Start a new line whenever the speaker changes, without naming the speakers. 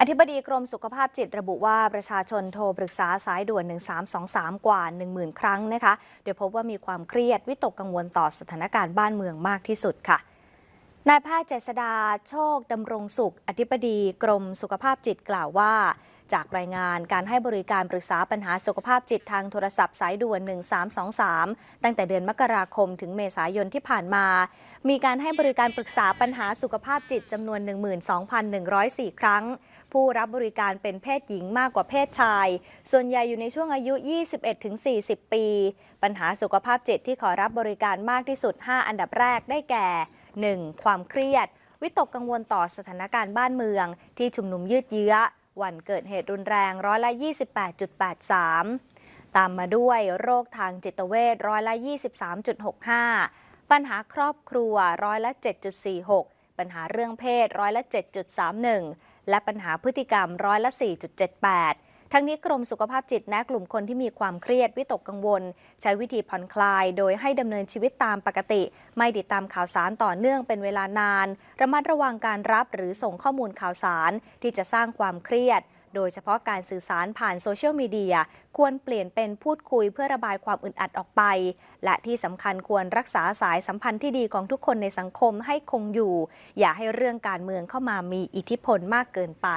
อธิบดีกรมสุขภาพจิตระบุว่าประชาชนโทรปรึกษาสายด่วน 1323 กว่า 10,000 ครั้งนะคะโดยพบว่ามีความเครียดวิตกกังวลต่อสถานการณ์บ้านเมืองมากที่สุดค่ะนายแพทย์เจษดาโชคดำรงสุข อธิบดีกรมสุขภาพจิตกล่าวว่า จากรายงานการให้บริการปรึกษาปัญหาสุขภาพจิตทางโทรศัพท์สายด่วน 1323 ตั้งแต่เดือนมกราคมถึงเมษายนที่ผ่านมา มีการให้บริการปรึกษาปัญหาสุขภาพจิตจำนวน 12,104 ครั้ง ผู้รับบริการเป็นเพศหญิงมากกว่าเพศชาย ส่วนใหญ่อยู่ในช่วงอายุ 21-40 ปี ปัญหาสุขภาพจิตที่ขอรับบริการมากที่สุด 5 อันดับแรกได้แก่ 1. ความเครียด วิตกกังวลต่อสถานการณ์บ้านเมือง ที่ชุมนุมยืดเยื้อ วันเกิดเหตุรุนแรงร้อยละ 28.83 ตามมาด้วยโรคทางจิตเวชร้อยละ 23.65 ปัญหาครอบครัวร้อยละ 7.46 ปัญหาเรื่องเพศร้อยละ 7.31 และปัญหาพฤติกรรมร้อยละ 4.78 ทั้งนี้กรมสุขภาพจิตแนะกลุ่มคนที่มีความเครียดวิตกกังวล ใช้วิธีผ่อนคลาย โดยให้ดำเนินชีวิตตามปกติ ไม่ติดตามข่าวสารต่อเนื่องเป็นเวลานาน ระมัดระวังการรับหรือส่งข้อมูลข่าวสาร ที่จะสร้างความเครียด โดยเฉพาะการสื่อสารผ่านโซเชียลมีเดียควรเปลี่ยนเป็นพูดคุยเพื่อระบายความอึดอัดออกไป และที่สำคัญควรรักษาสายสัมพันธ์ที่ดีของทุกคนในสังคมให้คงอยู่ อย่าให้เรื่องการเมืองเข้ามามีอิทธิพลมากเกินไป